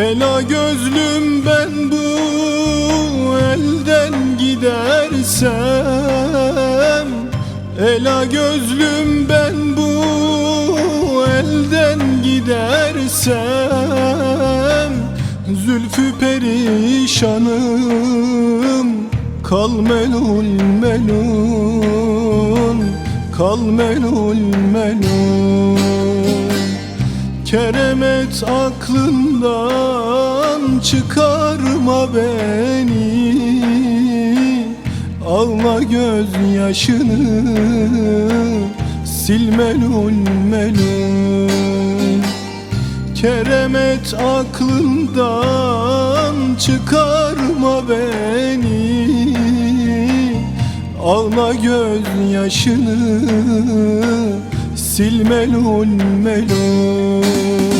Ela gözlüm ben bu elden gidersem Ela gözlüm ben bu elden gidersem Zülfü perişanım Kal melul melun Kal melul melun Keremet aklından çıkarma beni. Ağla gözyaşını sil melul melul Keremet aklından çıkarma beni. Ağla gözyaşını sil melul melul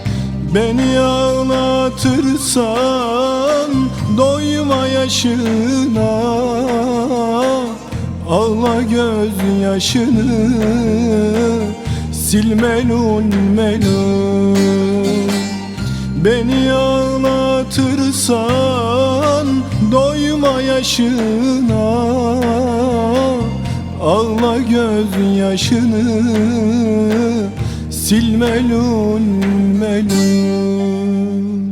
Beni ağlatırsan doyma yaşına. Ağla gözyaşını sil melul melul Beni ağlatırsan doyma yaşına. Ağla gözyaşını sil Silmelul melul